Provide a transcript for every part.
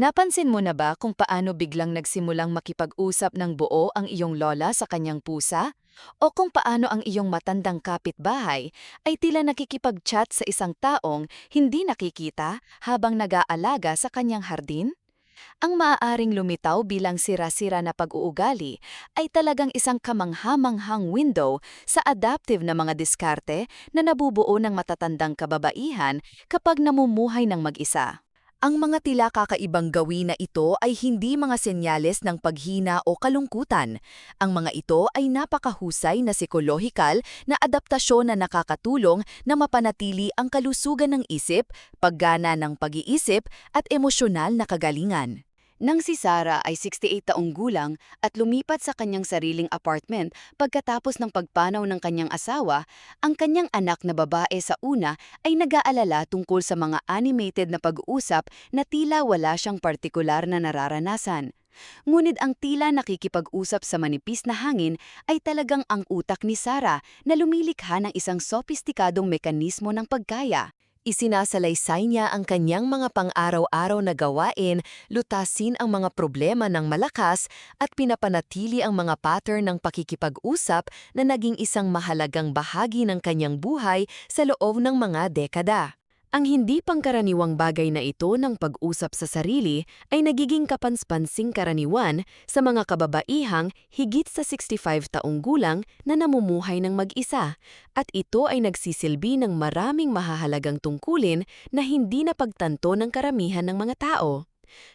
Napansin mo na ba kung paano biglang nagsimulang makipag-usap ng buo ang iyong lola sa kanyang pusa? O kung paano ang iyong matandang kapitbahay ay tila nakikipag-chat sa isang taong hindi nakikita habang nag-aalaga sa kanyang hardin? Ang maaaring lumitaw bilang sira-sira na pag-uugali ay talagang isang kamanghamanghang window sa adaptive na mga diskarte na nabubuo ng matatandang kababaihan kapag namumuhay ng mag-isa. Ang mga tila kakaibang gawin na ito ay hindi mga senyales ng paghina o kalungkutan. Ang mga ito ay napakahusay na psikolohikal na adaptasyon na nakakatulong na mapanatili ang kalusugan ng isip, paggana ng pag-iisip at emosyonal na kagalingan. Nang si Sarah ay 68 taong gulang at lumipat sa kanyang sariling apartment pagkatapos ng pagpanaw ng kanyang asawa, ang kanyang anak na babae sa una ay nag-aalala tungkol sa mga animated na pag-uusap na tila wala siyang partikular na nararanasan. Ngunit ang tila nakikipag-usap sa manipis na hangin ay talagang ang utak ni Sarah na lumilikha ng isang sopistikadong mekanismo ng pagkaya. Isinasalaysay niya ang kanyang mga pang-araw-araw na gawain, lutasin ang mga problema ng malakas at pinapanatili ang mga pattern ng pakikipag-usap na naging isang mahalagang bahagi ng kanyang buhay sa loob ng mga dekada. Ang hindi pangkaraniwang bagay na ito ng pag-usap sa sarili ay nagiging kapanspansing karaniwan sa mga kababaihang higit sa 65 taong gulang na namumuhay ng mag-isa at ito ay nagsisilbi ng maraming mahahalagang tungkulin na hindi napagtanto ng karamihan ng mga tao.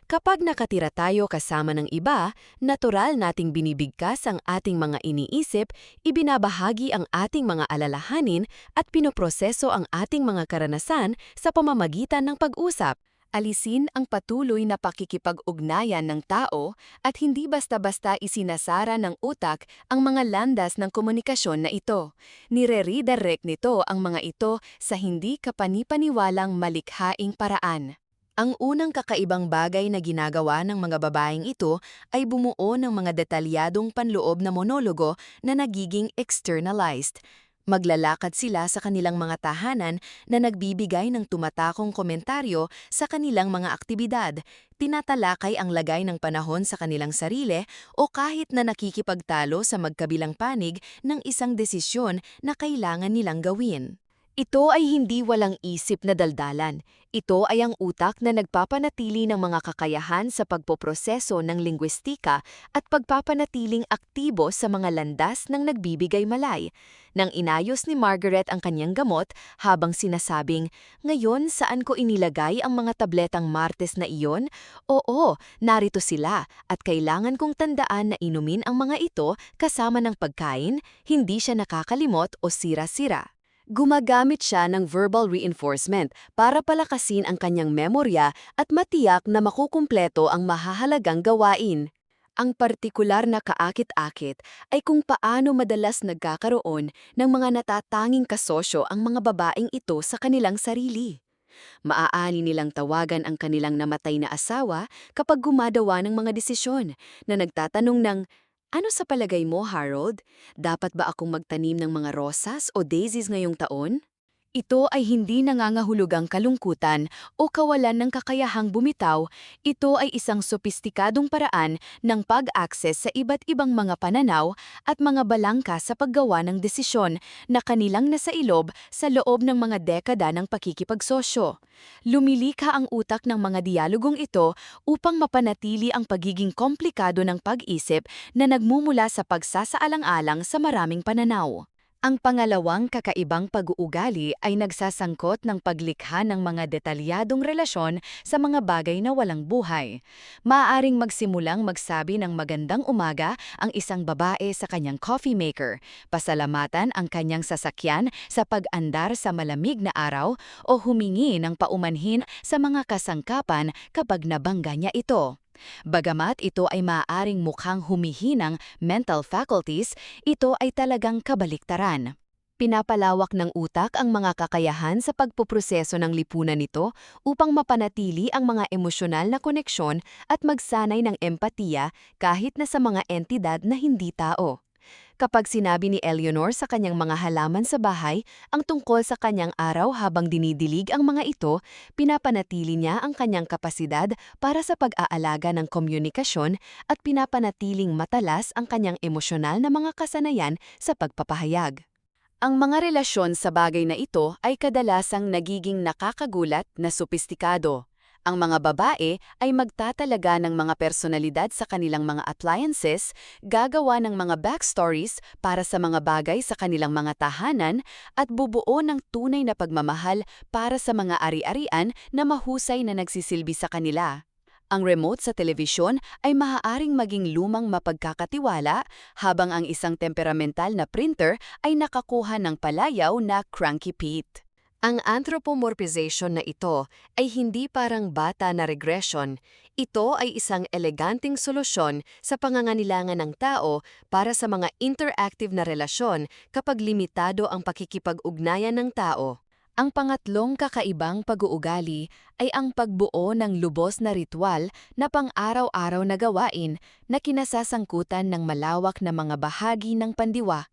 Kapag nakatira tayo kasama ng iba, natural nating binibigkas ang ating mga iniisip, ibinabahagi ang ating mga alalahanin at pinoproseso ang ating mga karanasan sa pamamagitan ng pag-usap. Alisin ang patuloy na pakikipag-ugnayan ng tao at hindi basta-basta isinasara ng utak ang mga landas ng komunikasyon na ito. Nire-redirect nito ang mga ito sa hindi kapanipaniwalang malikhaing paraan. Ang unang kakaibang bagay na ginagawa ng mga babaeng ito ay bumuo ng mga detalyadong panloob na monologo na nagiging externalized. Maglalakad sila sa kanilang mga tahanan na nagbibigay ng tumatakong komentaryo sa kanilang mga aktibidad, tinatalakay ang lagay ng panahon sa kanilang sarili o kahit na nakikipagtalo sa magkabilang panig ng isang desisyon na kailangan nilang gawin. Ito ay hindi walang isip na daldalan. Ito ay ang utak na nagpapanatili ng mga kakayahan sa pagpoproseso ng lingwistika at pagpapanatiling aktibo sa mga landas ng nagbibigay malay. Nang inayos ni Margaret ang kanyang gamot habang sinasabing, Ngayon saan ko inilagay ang mga tabletang martes na iyon? Oo, narito sila at kailangan kong tandaan na inumin ang mga ito kasama ng pagkain, hindi siya nakakalimot o sira-sira. Gumagamit siya ng verbal reinforcement para palakasin ang kanyang memorya at matiyak na makukumpleto ang mahahalagang gawain. Ang partikular na kaakit-akit ay kung paano madalas nagkakaroon ng mga natatanging kasosyo ang mga babaeng ito sa kanilang sarili. Maaani nilang tawagan ang kanilang namatay na asawa kapag gumadawa ng mga desisyon na nagtatanong ng ano sa palagay mo, Harold? Dapat ba akong magtanim ng mga rosas o daisies ngayong taon? Ito ay hindi nangangahulugang kalungkutan o kawalan ng kakayahang bumitaw, ito ay isang sopistikadong paraan ng pag-access sa iba't ibang mga pananaw at mga balangka sa paggawa ng desisyon na kanilang nasa ilob sa loob ng mga dekada ng pakikipagsosyo. Lumilikha ang utak ng mga dialogong ito upang mapanatili ang pagiging komplikado ng pag-isip na nagmumula sa pagsasaalang-alang sa maraming pananaw. Ang pangalawang kakaibang pag-uugali ay nagsasangkot ng paglikha ng mga detalyadong relasyon sa mga bagay na walang buhay. Maaring magsimulang magsabi ng magandang umaga ang isang babae sa kanyang coffee maker, pasalamatan ang kanyang sasakyan sa pag-andar sa malamig na araw o humingi ng paumanhin sa mga kasangkapan kapag nabangga niya ito. Bagamat ito ay maaaring mukhang humihinang mental faculties, ito ay talagang kabaliktaran. Pinapalawak ng utak ang mga kakayahan sa pagpoproseso ng lipunan nito upang mapanatili ang mga emosyonal na koneksyon at magsanay ng empatiya kahit na sa mga entidad na hindi tao. Kapag sinabi ni Eleanor sa kanyang mga halaman sa bahay ang tungkol sa kanyang araw habang dinidilig ang mga ito, pinapanatili niya ang kanyang kapasidad para sa pag-aalaga ng komunikasyon at pinapanatiling matalas ang kanyang emosyonal na mga kasanayan sa pagpapahayag. Ang mga relasyon sa bagay na ito ay kadalasang nagiging nakakagulat na sopistikado. Ang mga babae ay magtatalaga ng mga personalidad sa kanilang mga appliances, gagawa ng mga backstories para sa mga bagay sa kanilang mga tahanan, at bubuo ng tunay na pagmamahal para sa mga ari-arian na mahusay na nagsisilbi sa kanila. Ang remote sa telebisyon ay maaaring maging lumang mapagkakatiwala habang ang isang temperamental na printer ay nakakuha ng palayaw na cranky Pete. Ang anthropomorphization na ito ay hindi parang bata na regression. Ito ay isang eleganteng solusyon sa panganganilangan ng tao para sa mga interactive na relasyon kapag limitado ang pakikipag-ugnayan ng tao. Ang pangatlong kakaibang pag-uugali ay ang pagbuo ng lubos na ritual na pang-araw-araw na gawain na kinasasangkutan ng malawak na mga bahagi ng pandiwa.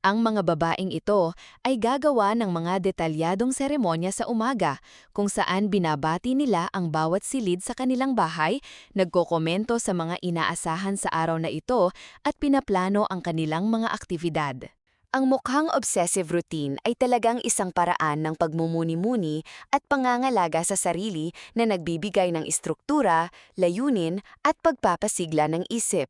Ang mga babaeng ito ay gagawa ng mga detalyadong seremonya sa umaga kung saan binabati nila ang bawat silid sa kanilang bahay, nagkokomento sa mga inaasahan sa araw na ito at pinaplano ang kanilang mga aktibidad. Ang mukhang obsessive routine ay talagang isang paraan ng pagmumuni-muni at pangangalaga sa sarili na nagbibigay ng istruktura, layunin at pagpapasigla ng isip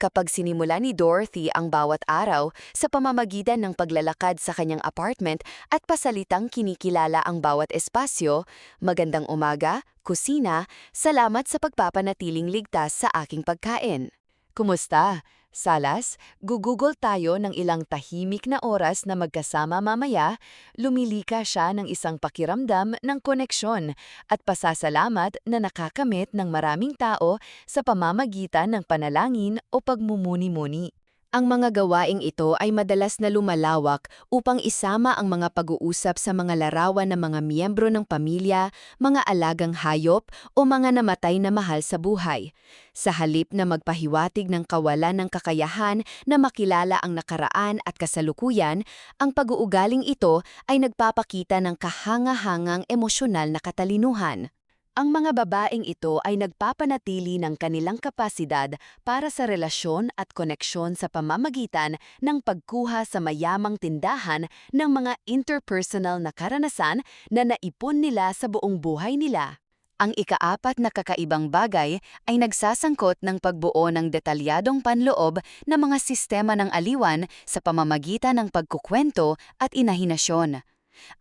kapag sinimula ni Dorothy ang bawat araw sa pamamagitan ng paglalakad sa kanyang apartment at pasalitang kinikilala ang bawat espasyo, magandang umaga, kusina, salamat sa pagpapanatiling ligtas sa aking pagkain. Kumusta? Salas, gugugol tayo ng ilang tahimik na oras na magkasama mamaya, lumilika siya ng isang pakiramdam ng koneksyon at pasasalamat na nakakamit ng maraming tao sa pamamagitan ng panalangin o pagmumuni-muni. Ang mga gawaing ito ay madalas na lumalawak upang isama ang mga pag-uusap sa mga larawan ng mga miyembro ng pamilya, mga alagang hayop o mga namatay na mahal sa buhay. Sa halip na magpahiwatig ng kawalan ng kakayahan na makilala ang nakaraan at kasalukuyan, ang pag-uugaling ito ay nagpapakita ng kahanga-hangang emosyonal na katalinuhan. Ang mga babaeng ito ay nagpapanatili ng kanilang kapasidad para sa relasyon at koneksyon sa pamamagitan ng pagkuha sa mayamang tindahan ng mga interpersonal na karanasan na naipon nila sa buong buhay nila. Ang ikaapat na kakaibang bagay ay nagsasangkot ng pagbuo ng detalyadong panloob na mga sistema ng aliwan sa pamamagitan ng pagkukwento at inahinasyon.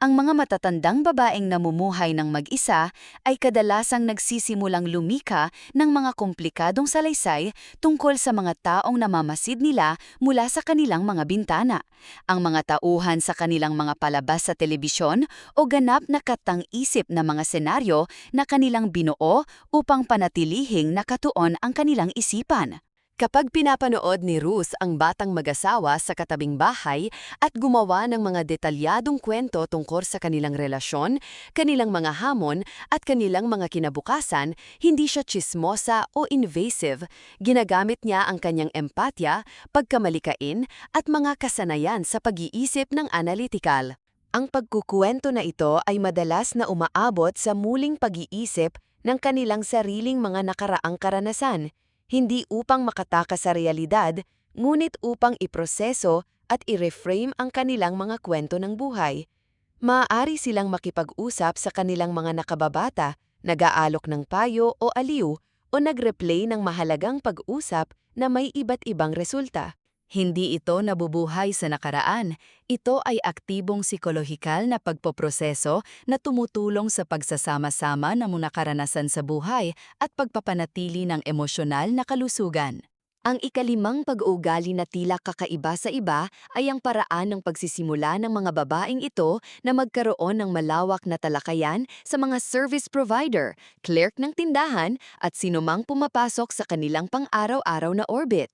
Ang mga matatandang babaeng namumuhay ng mag-isa ay kadalasang nagsisimulang lumika ng mga komplikadong salaysay tungkol sa mga taong namamasid nila mula sa kanilang mga bintana, ang mga tauhan sa kanilang mga palabas sa telebisyon o ganap na katang-isip na mga senaryo na kanilang binuo upang panatilihing nakatuon ang kanilang isipan. Kapag pinapanood ni Ruth ang batang mag-asawa sa katabing bahay at gumawa ng mga detalyadong kwento tungkol sa kanilang relasyon, kanilang mga hamon at kanilang mga kinabukasan, hindi siya chismosa o invasive. Ginagamit niya ang kanyang empatya, pagkamalikain at mga kasanayan sa pag-iisip ng analytical. Ang pagkukuwento na ito ay madalas na umaabot sa muling pag-iisip ng kanilang sariling mga nakaraang karanasan hindi upang makatakas sa realidad, ngunit upang iproseso at i-reframe ang kanilang mga kwento ng buhay. Maaari silang makipag-usap sa kanilang mga nakababata, nag-aalok ng payo o aliw, o nag-replay ng mahalagang pag-usap na may iba't ibang resulta. Hindi ito nabubuhay sa nakaraan. Ito ay aktibong psikolohikal na pagpoproseso na tumutulong sa pagsasama-sama ng mga karanasan sa buhay at pagpapanatili ng emosyonal na kalusugan. Ang ikalimang pag-uugali na tila kakaiba sa iba ay ang paraan ng pagsisimula ng mga babaeng ito na magkaroon ng malawak na talakayan sa mga service provider, clerk ng tindahan at sinumang pumapasok sa kanilang pang-araw-araw na orbit.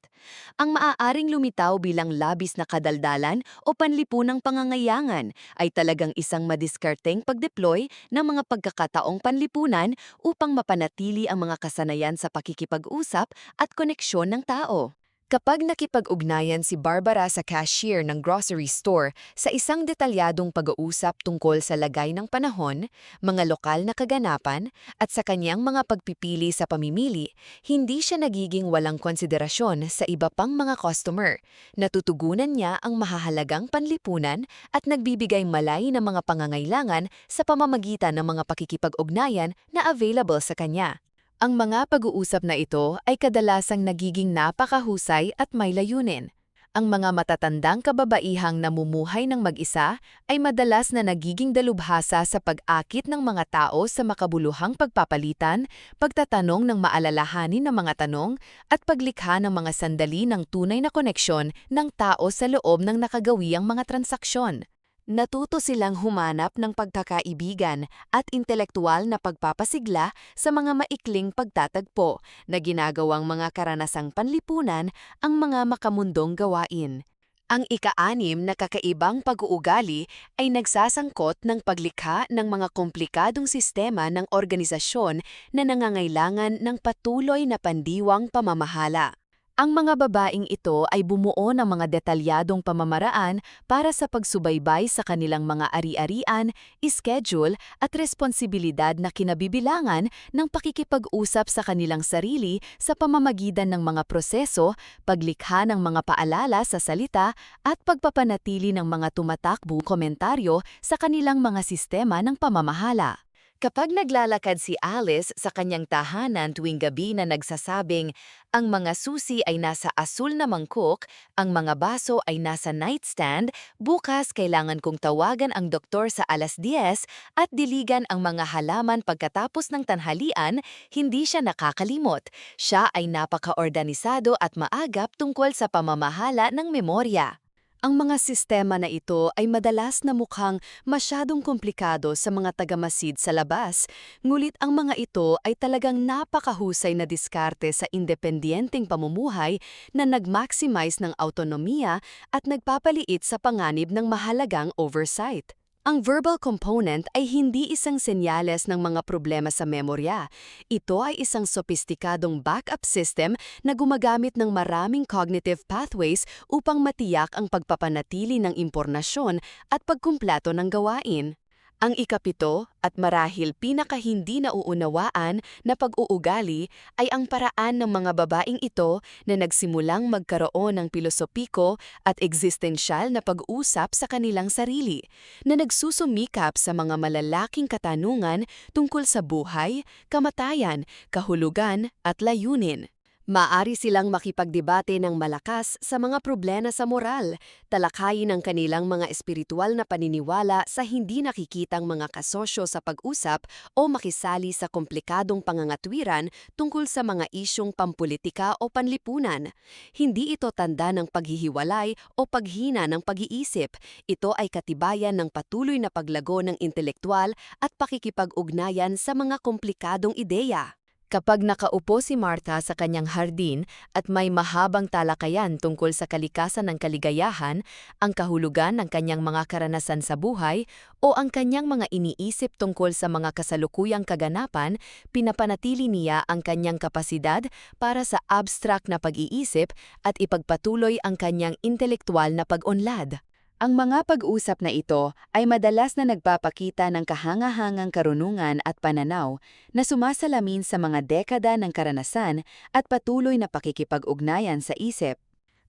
Ang maaaring lumitaw bilang labis na kadaldalan o panlipunang pangangailangan ay talagang isang madiskarteng pag-deploy ng mga pagkakataong panlipunan upang mapanatili ang mga kasanayan sa pakikipag-usap at koneksyon ng tao tao. Kapag nakipag-ugnayan si Barbara sa cashier ng grocery store sa isang detalyadong pag-uusap tungkol sa lagay ng panahon, mga lokal na kaganapan, at sa kanyang mga pagpipili sa pamimili, hindi siya nagiging walang konsiderasyon sa iba pang mga customer. Natutugunan niya ang mahahalagang panlipunan at nagbibigay malay ng mga pangangailangan sa pamamagitan ng mga pakikipag-ugnayan na available sa kanya. Ang mga pag-uusap na ito ay kadalasang nagiging napakahusay at may layunin. Ang mga matatandang kababaihang namumuhay ng mag-isa ay madalas na nagiging dalubhasa sa pag-akit ng mga tao sa makabuluhang pagpapalitan, pagtatanong ng maalalahanin ng mga tanong, at paglikha ng mga sandali ng tunay na koneksyon ng tao sa loob ng nakagawiang mga transaksyon. Natuto silang humanap ng pagkakaibigan at intelektual na pagpapasigla sa mga maikling pagtatagpo na ginagawang mga karanasang panlipunan ang mga makamundong gawain. Ang ika-anim na kakaibang pag-uugali ay nagsasangkot ng paglikha ng mga komplikadong sistema ng organisasyon na nangangailangan ng patuloy na pandiwang pamamahala. Ang mga babaeng ito ay bumuo ng mga detalyadong pamamaraan para sa pagsubaybay sa kanilang mga ari-arian, schedule at responsibilidad na kinabibilangan ng pakikipag-usap sa kanilang sarili sa pamamagitan ng mga proseso, paglikha ng mga paalala sa salita at pagpapanatili ng mga tumatakbong komentaryo sa kanilang mga sistema ng pamamahala. Kapag naglalakad si Alice sa kanyang tahanan tuwing gabi na nagsasabing, ang mga susi ay nasa asul na mangkok, ang mga baso ay nasa nightstand, bukas kailangan kong tawagan ang doktor sa alas 10 at diligan ang mga halaman pagkatapos ng tanghalian, hindi siya nakakalimot. Siya ay napaka-organisado at maagap tungkol sa pamamahala ng memorya. Ang mga sistema na ito ay madalas na mukhang masyadong komplikado sa mga tagamasid sa labas, ngulit ang mga ito ay talagang napakahusay na diskarte sa independiyenteng pamumuhay na nag-maximize ng autonomiya at nagpapaliit sa panganib ng mahalagang oversight. Ang verbal component ay hindi isang senyales ng mga problema sa memorya. Ito ay isang sopistikadong backup system na gumagamit ng maraming cognitive pathways upang matiyak ang pagpapanatili ng impormasyon at pagkumpleto ng gawain. Ang ikapito at marahil pinakahindi nauunawaan na pag-uugali ay ang paraan ng mga babaeng ito na nagsimulang magkaroon ng pilosopiko at existensyal na pag-usap sa kanilang sarili, na nagsusumikap sa mga malalaking katanungan tungkol sa buhay, kamatayan, kahulugan at layunin. Maari silang makipagdebate ng malakas sa mga problema sa moral, talakayin ang kanilang mga espiritual na paniniwala sa hindi nakikitang mga kasosyo sa pag-usap o makisali sa komplikadong pangangatwiran tungkol sa mga isyong pampolitika o panlipunan. Hindi ito tanda ng paghihiwalay o paghina ng pag-iisip. Ito ay katibayan ng patuloy na paglago ng intelektual at pakikipag-ugnayan sa mga komplikadong ideya. Kapag nakaupo si Martha sa kanyang hardin at may mahabang talakayan tungkol sa kalikasan ng kaligayahan, ang kahulugan ng kanyang mga karanasan sa buhay o ang kanyang mga iniisip tungkol sa mga kasalukuyang kaganapan, pinapanatili niya ang kanyang kapasidad para sa abstract na pag-iisip at ipagpatuloy ang kanyang intelektual na pag-unlad. Ang mga pag-usap na ito ay madalas na nagpapakita ng kahangahangang karunungan at pananaw na sumasalamin sa mga dekada ng karanasan at patuloy na pakikipag-ugnayan sa isip.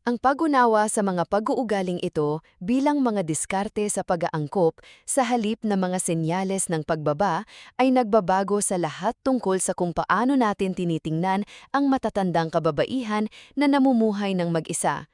Ang pag-unawa sa mga pag-uugaling ito bilang mga diskarte sa pag-aangkop sa halip na mga senyales ng pagbaba ay nagbabago sa lahat tungkol sa kung paano natin tinitingnan ang matatandang kababaihan na namumuhay ng mag-isa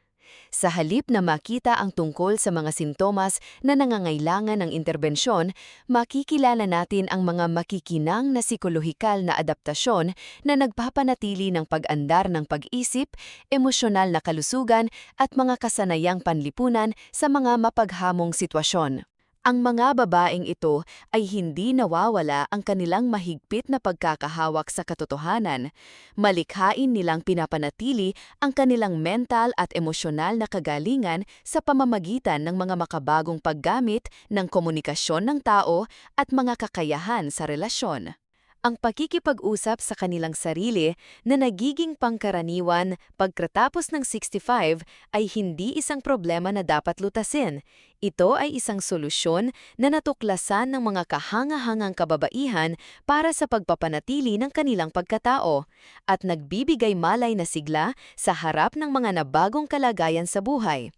sa halip na makita ang tungkol sa mga sintomas na nangangailangan ng interbensyon, makikilala natin ang mga makikinang na psikolohikal na adaptasyon na nagpapanatili ng pag-andar ng pag-isip, emosyonal na kalusugan at mga kasanayang panlipunan sa mga mapaghamong sitwasyon. Ang mga babaeng ito ay hindi nawawala ang kanilang mahigpit na pagkakahawak sa katotohanan. Malikhain nilang pinapanatili ang kanilang mental at emosyonal na kagalingan sa pamamagitan ng mga makabagong paggamit ng komunikasyon ng tao at mga kakayahan sa relasyon. Ang pakikipag-usap sa kanilang sarili na nagiging pangkaraniwan pagkatapos ng 65 ay hindi isang problema na dapat lutasin. Ito ay isang solusyon na natuklasan ng mga kahangahangang kababaihan para sa pagpapanatili ng kanilang pagkatao at nagbibigay malay na sigla sa harap ng mga nabagong kalagayan sa buhay.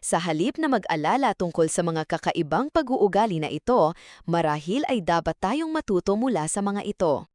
Sa halip na mag-alala tungkol sa mga kakaibang pag-uugali na ito, marahil ay dapat tayong matuto mula sa mga ito.